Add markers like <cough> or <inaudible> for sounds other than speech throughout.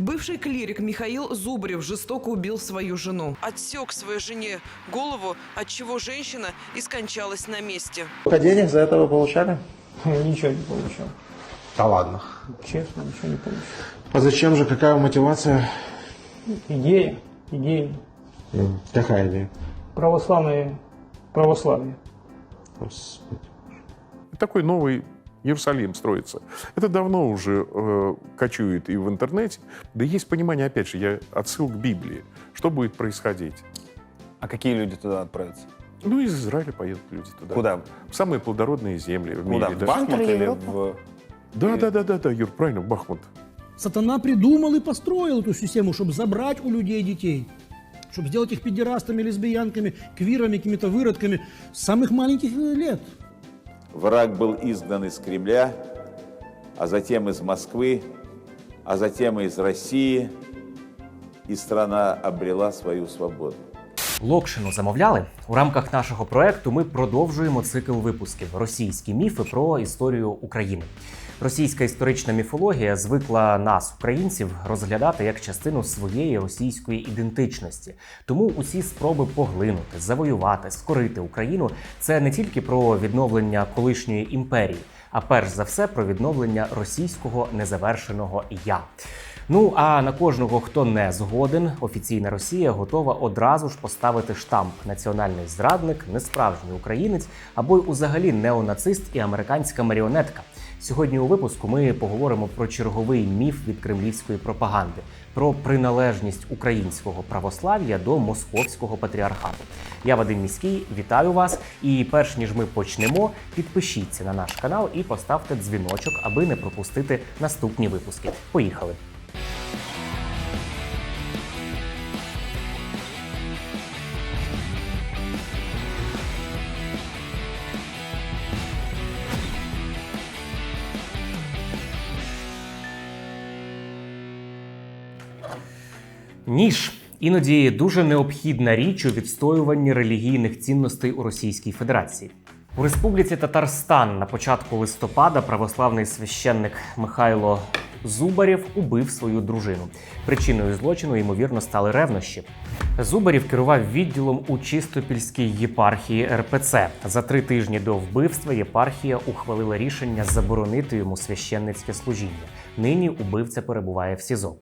Бывший клирик Михаил Зубарев жестоко убил свою жену. Отсек своей жене голову, от чего женщина и скончалась на месте. Сколько денег за это вы получали? Ничего не получил. Да ладно. Честно, ничего не получил. А зачем же? Какая мотивация? Идея, идея. Какая идея? Православное православие. Господи. Такой новый Иерусалим строится. Это давно уже э, кочует и в интернете. Да есть понимание, опять же, я отсыл к Библии. Что будет происходить? А какие люди туда отправятся? Ну, из Израиля поедут люди туда. Куда? В самые плодородные земли в Куда? мире. В да. Бахмут или в... Да, да, да, да, да, Юр, правильно, в Бахмут. Сатана придумал и построил эту систему, чтобы забрать у людей детей. Чтобы сделать их педерастами, лесбиянками, квирами, какими-то выродками с самых маленьких лет. Враг был изгнан из Кремля, а затем из Москвы, а затем из России, и страна обрела свою свободу. Локшину замовляли у рамках нашого проекту. Ми продовжуємо цикл випусків російські міфи про історію України. Російська історична міфологія звикла нас, українців, розглядати як частину своєї російської ідентичності. Тому усі спроби поглинути, завоювати, скорити Україну це не тільки про відновлення колишньої імперії, а перш за все про відновлення російського незавершеного я. Ну а на кожного, хто не згоден, офіційна Росія готова одразу ж поставити штамп національний зрадник, несправжній українець або й узагалі неонацист і американська маріонетка. Сьогодні у випуску ми поговоримо про черговий міф від кремлівської пропаганди, про приналежність українського православ'я до московського патріархату. Я Вадим Міський, вітаю вас. І перш ніж ми почнемо, підпишіться на наш канал і поставте дзвіночок, аби не пропустити наступні випуски. Поїхали! Ніж іноді дуже необхідна річ у відстоюванні релігійних цінностей у Російській Федерації. У Республіці Татарстан на початку листопада православний священник Михайло Зубарєв убив свою дружину. Причиною злочину, ймовірно, стали ревнощі. Зубарєв керував відділом у Чистопільській єпархії РПЦ. За три тижні до вбивства єпархія ухвалила рішення заборонити йому священницьке служіння. Нині убивця перебуває в СІЗО.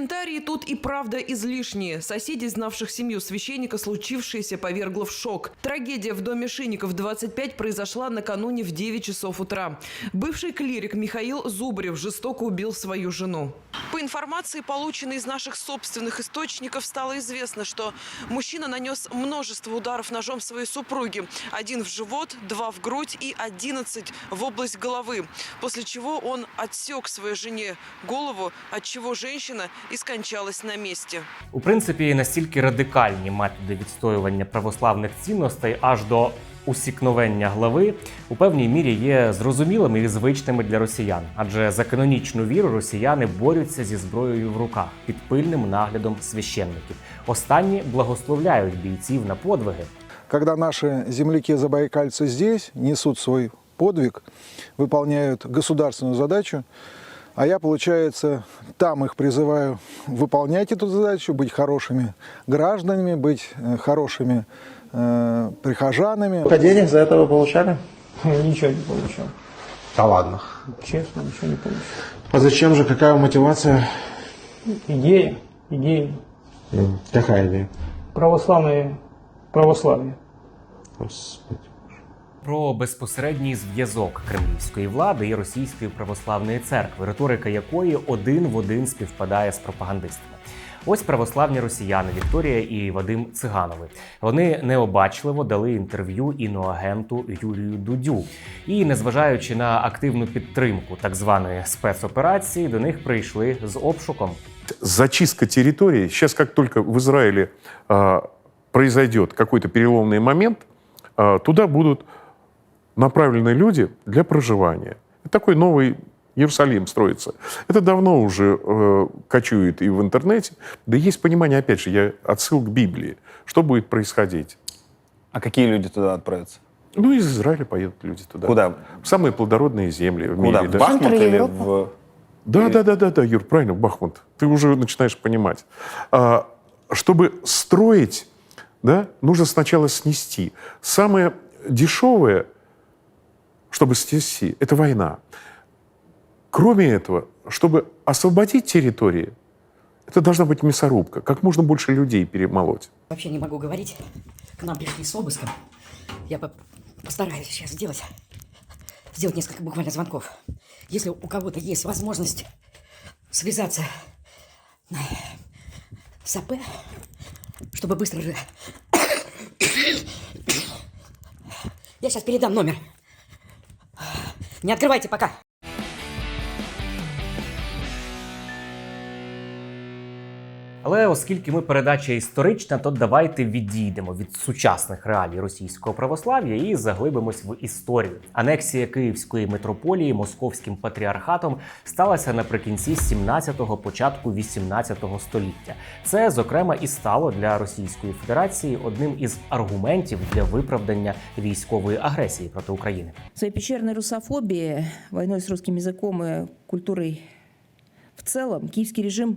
Комментарии тут и правда излишние. Соседей, знавших семью священника, случившееся повергло в шок. Трагедия в доме Шинников 25 произошла накануне в 9 часов утра. Бывший клирик Михаил Зубарев жестоко убил свою жену. По информации, полученной из наших собственных источников, стало известно, что мужчина нанес множество ударов ножом своей супруге. Один в живот, два в грудь и 11 в область головы. После чего он отсек своей жене голову, от чего женщина и скончалась на месте. У принципі, настільки радикальні методи відстоювання православних цінностей аж до усікновення глави у певній мірі є зрозумілими і звичними для росіян, адже за канонічну віру росіяни борються зі зброєю в руках під пильним наглядом священників. Останні благословляють бійців на подвиги. когда наши земляки-забайкальцы здесь несут свой подвиг, выполняют государственную задачу, а я, получается, там их призываю выполнять эту задачу, быть хорошими гражданами, быть э, хорошими э, прихожанами. Сколько денег за это вы получали? <laughs> Ничего не получил. Да ладно. Честно, ничего не получил. А зачем же? Какая мотивация? Идея, идея. Какая идея? Православное православие. Господи. Про безпосередній зв'язок кремлівської влади і російської православної церкви, риторика якої один в один співпадає з пропагандистами. Ось православні росіяни Вікторія і Вадим Циганови. Вони необачливо дали інтерв'ю іноагенту Юрію Дудю. І, незважаючи на активну підтримку так званої спецоперації, до них прийшли з обшуком. Зачистка территории. Сейчас, как только в Израиле а, произойдет какой-то переломный момент, а, туда будут направлены люди для проживания. И такой новый Иерусалим строится. Это давно уже э, кочует и в интернете. Да есть понимание, опять же, я отсыл к Библии. Что будет происходить? А какие люди туда отправятся? Ну, из Израиля поедут люди туда. Куда? В самые плодородные земли в Куда? мире. В да. Бахмут или в... Да, да, да, да, да, Юр, правильно, Бахмут. Ты уже начинаешь понимать. А, чтобы строить, да, нужно сначала снести. Самое дешевое, чтобы снести, это война. Кроме этого, чтобы освободить территории, это должна быть мясорубка, как можно больше людей перемолоть. Вообще не могу говорить. К нам пришли с обыском. Я по- постараюсь сейчас сделать, сделать несколько буквально звонков. Если у кого-то есть возможность связаться с АП, чтобы быстро же... <coughs> Я сейчас передам номер. Не открывайте пока. Але оскільки ми передача історична, то давайте відійдемо від сучасних реалій російського православ'я і заглибимось в історію. Анексія Київської митрополії московським патріархатом сталася наприкінці 17-го, початку 18-го століття. Це, зокрема, і стало для Російської Федерації одним із аргументів для виправдання військової агресії проти України. Своей пещерной русофобией, войной с русским языком и культурой в целом киевский режим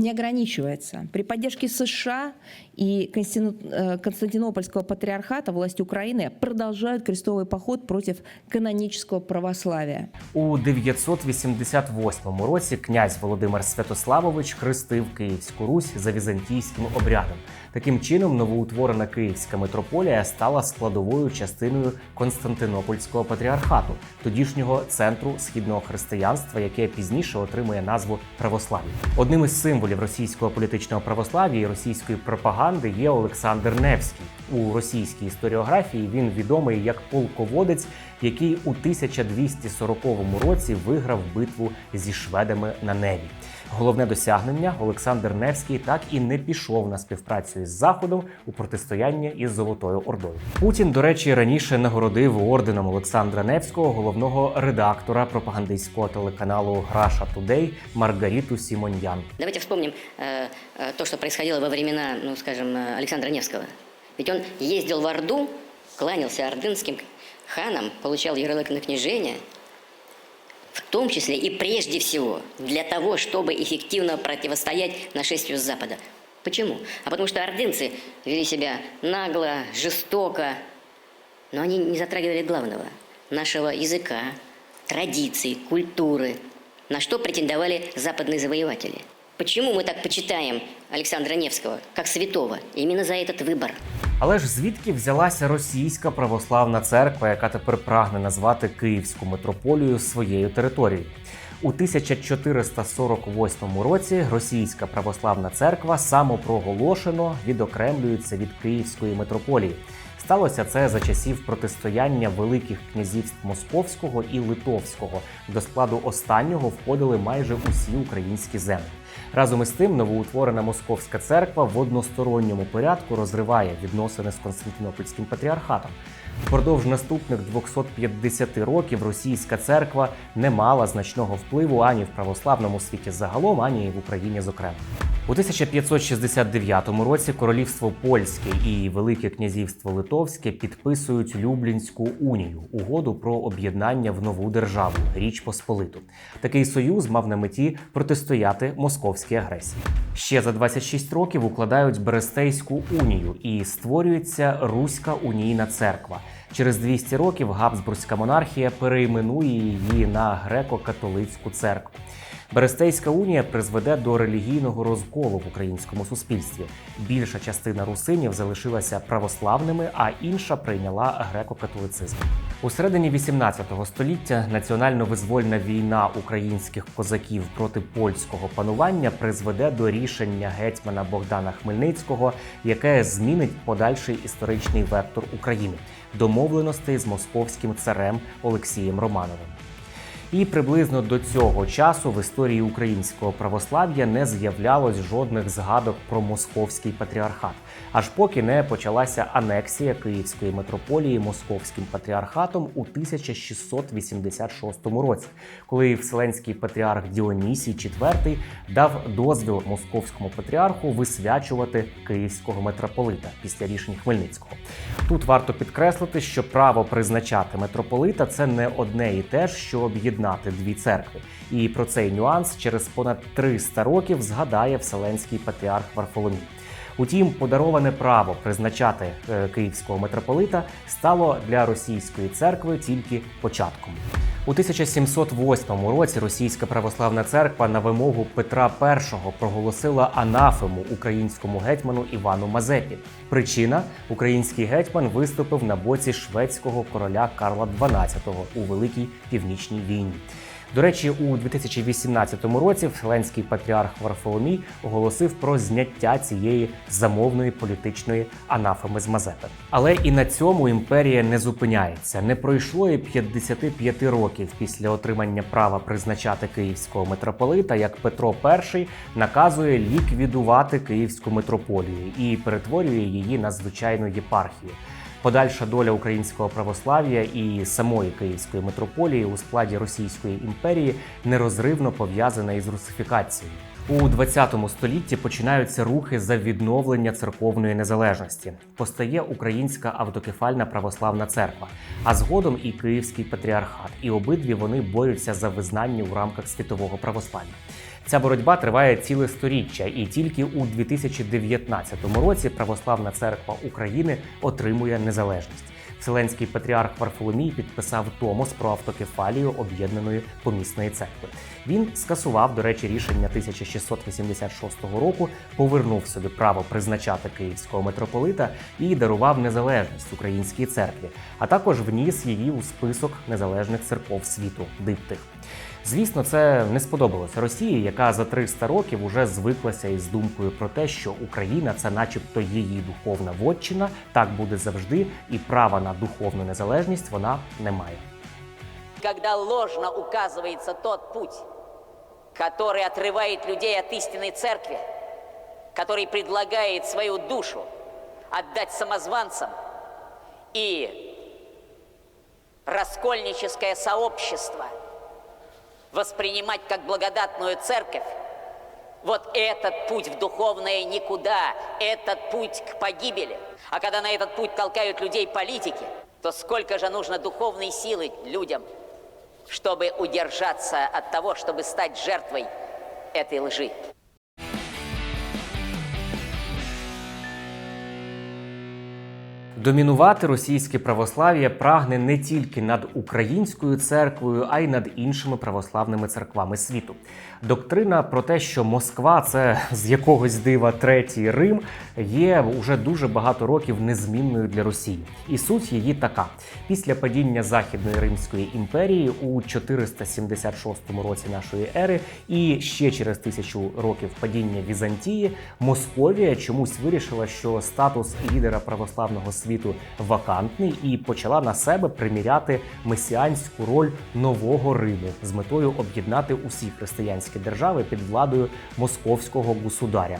не ограничивается. При поддержке США и Конститу- э, Константинопольского патриархата власти Украины продолжают крестовый поход против канонического православия. У 988 році князь Володимир Святославович хрестив Київську Русь за візантійським обрядом. Таким чином, новоутворена Київська митрополія стала складовою частиною Константинопольського патріархату, тодішнього центру східного християнства, яке пізніше отримує назву православ'я. Одним із символів російського політичного православ'я і російської пропаганди є Олександр Невський. У російській історіографії він відомий як полководець, який у 1240 році виграв битву зі шведами на Неві. Головне досягнення Олександр Невський так і не пішов на співпрацю із Заходом у протистояння із Золотою Ордою. Путін, до речі, раніше нагородив орденом Олександра Невського головного редактора пропагандистського телеканалу Раша Тудей Маргариту Сімоньян. Давайте вспомним э, э, то, что происходило во времена, ну, скажем, э, Александра Невского. Ведь он ездил в Орду, кланялся ордынским ханам, получал ярлык на княжение, в том числе и прежде всего для того, чтобы эффективно противостоять нашествию с Запада. Почему? А потому что ордынцы вели себя нагло, жестоко, но они не затрагивали главного – нашего языка, традиций, культуры, на что претендовали западные завоеватели. Почему мы так почитаем Александра Невского, как святого? Именно за этот выбор. Але ж звідки взялася російська православна церква, яка тепер прагне назвати Київську митрополію своєю територією? У 1448 році російська православна церква самопроголошено відокремлюється від Київської митрополії. Сталося це за часів протистояння великих князівств Московського і Литовського. До складу останнього входили майже усі українські землі. Разом із тим, новоутворена московська церква в односторонньому порядку розриває відносини з Константинопольським патріархатом. Впродовж наступних 250 років російська церква не мала значного впливу ані в православному світі загалом, ані в Україні зокрема. У 1569 році королівство Польське і Велике князівство Литовське підписують Люблінську унію угоду про об'єднання в нову державу Річ Посполиту. Такий союз мав на меті протистояти московській агресії. Ще за 26 років укладають Берестейську унію і створюється Руська унійна церква. Через 200 років Габсбурзька монархія перейменує її на греко-католицьку церкву. Берестейська унія призведе до релігійного розколу в українському суспільстві. Більша частина русинів залишилася православними, а інша прийняла греко-католицизм. У середині 18 століття національно-визвольна війна українських козаків проти польського панування призведе до рішення гетьмана Богдана Хмельницького, яке змінить подальший історичний вектор України домовленостей з московським царем Олексієм Романовим. І приблизно до цього часу в історії українського православ'я не з'являлось жодних згадок про московський патріархат, аж поки не почалася анексія Київської митрополії московським патріархатом у 1686 році, коли Вселенський патріарх Діонісій IV дав дозвіл московському патріарху висвячувати київського митрополита після рішень Хмельницького. Тут варто підкреслити, що право призначати митрополита це не одне і те ж, що об'єднати дві церкви. І про цей нюанс через понад 300 років згадає Вселенський патріарх Варфоломій. Утім, подароване право призначати е, київського митрополита стало для російської церкви тільки початком. У 1708 році Російська православна церква на вимогу Петра І проголосила анафему українському гетьману Івану Мазепі. Причина український гетьман виступив на боці шведського короля Карла XII у Великій Північній війні. До речі, у 2018 році Вселенський патріарх Варфоломій оголосив про зняття цієї замовної політичної анафеми з Мазепи. Але і на цьому імперія не зупиняється. Не пройшло і 55 років після отримання права призначати київського митрополита, як Петро І наказує ліквідувати київську митрополію і перетворює її на звичайну єпархію. Подальша доля українського православ'я і самої Київської митрополії у складі Російської імперії нерозривно пов'язана із русифікацією. У 20 столітті починаються рухи за відновлення церковної незалежності. Постає Українська автокефальна православна церква, а згодом і Київський патріархат. І обидві вони борються за визнання у рамках світового православ'я. Ця боротьба триває ціле сторіччя, і тільки у 2019 році Православна церква України отримує незалежність. Вселенський патріарх Варфоломій підписав Томос про автокефалію об'єднаної помісної церкви. Він скасував, до речі, рішення 1686 року, повернув собі право призначати київського митрополита і дарував незалежність українській церкві, а також вніс її у список незалежних церков світу диптих. Звісно, це не сподобалося Росії, яка за 300 років уже звиклася із думкою про те, що Україна це, начебто, її духовна вотчина, так буде завжди, і права на духовну незалежність вона не має. Когда ложно указывается тот путь, который отрывает людей от истинной церкви, который предлагает свою душу отдать самозванцам и раскольническое сообщество воспринимать как благодатную церковь, вот этот путь в духовное никуда, этот путь к погибели. А когда на этот путь толкают людей политики, то сколько же нужно духовной силы людям, чтобы удержаться от того, чтобы стать жертвой этой лжи. Домінувати російське православ'я прагне не тільки над українською церквою, а й над іншими православними церквами світу. Доктрина про те, що Москва це з якогось дива третій Рим, є уже дуже багато років незмінною для Росії. І суть її така: після падіння Західної Римської імперії у 476 році нашої ери і ще через тисячу років падіння Візантії, Московія чомусь вирішила, що статус лідера православного світу вакантний і почала на себе приміряти месіанську роль нового Риму з метою об'єднати усі християнські держави під владою московського государя.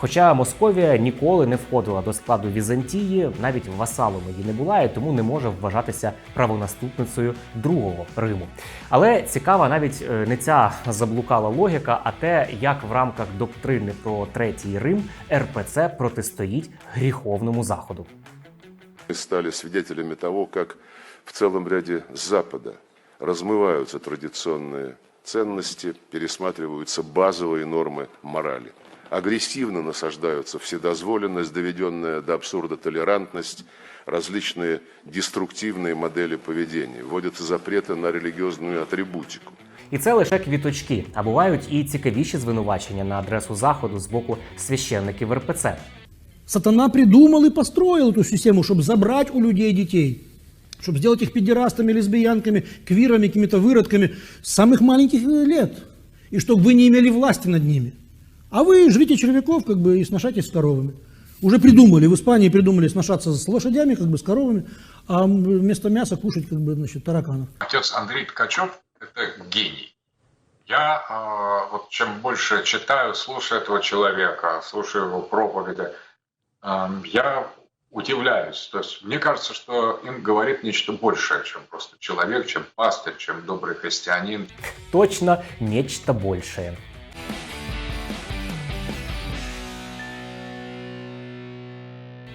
Хоча Московія ніколи не входила до складу Візантії, навіть васалом її не була, і тому не може вважатися правонаступницею другого Риму. Але цікава навіть е, не ця заблукала логіка, а те, як в рамках доктрини про третій Рим РПЦ протистоїть гріховному заходу. Мы стали свидетелями того, как в целом ряде Запада размываются традиционные ценности, пересматриваются базовые нормы морали. Агрессивно насаждаются вседозволенность, доведенная до абсурда толерантность, различные деструктивные модели поведения. Вводятся запреты на религиозную атрибутику. І це лише квіточки, а бувають і цікавіші звинувачення на адресу заходу з боку священників РПЦ. Сатана придумал и построил эту систему, чтобы забрать у людей детей, чтобы сделать их педерастами, лесбиянками, квирами, какими-то выродками с самых маленьких лет, и чтобы вы не имели власти над ними. А вы жрите червяков как бы и сношайтесь с коровами. Уже придумали, в Испании придумали сношаться с лошадями, как бы с коровами, а вместо мяса кушать как бы, значит, тараканов. Отец Андрей Ткачев – это гений. Я э, вот чем больше читаю, слушаю этого человека, слушаю его проповеди, я удивляюсь. То есть мне кажется, что им говорит нечто большее, чем просто человек, чем пастырь, чем добрый христианин. Точно нечто большее.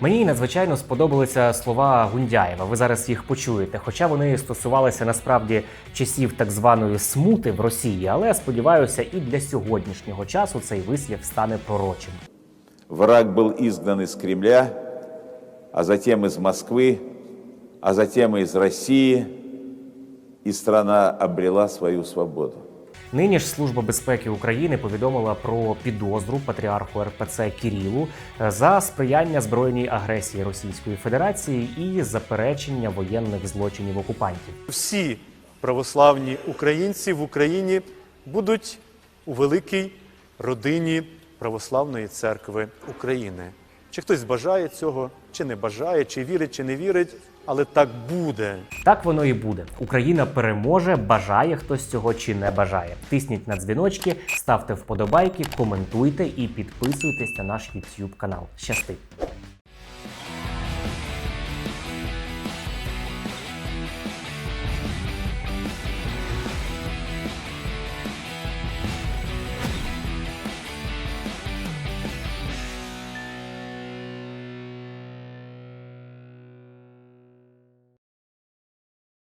Мені надзвичайно сподобалися слова Гундяєва. Ви зараз їх почуєте. Хоча вони стосувалися насправді часів так званої смути в Росії, але сподіваюся, і для сьогоднішнього часу цей вислів стане пророчим. Враг был изгнан из Кремля, а затем из Москвы, а затем из России, и страна обрела свою свободу. Нині ж Служба безпеки України повідомила про підозру патріарху РПЦ Кірілу е, за сприяння збройній агресії Російської Федерації і заперечення воєнних злочинів окупантів. всі православні українці в Україні будуть у великій родині Православної церкви України. Чи хтось бажає цього, чи не бажає, чи вірить, чи не вірить, але так буде. Так воно і буде. Україна переможе, бажає хтось цього чи не бажає. Тисніть на дзвіночки, ставте вподобайки, коментуйте і підписуйтесь на наш YouTube канал. Щастить!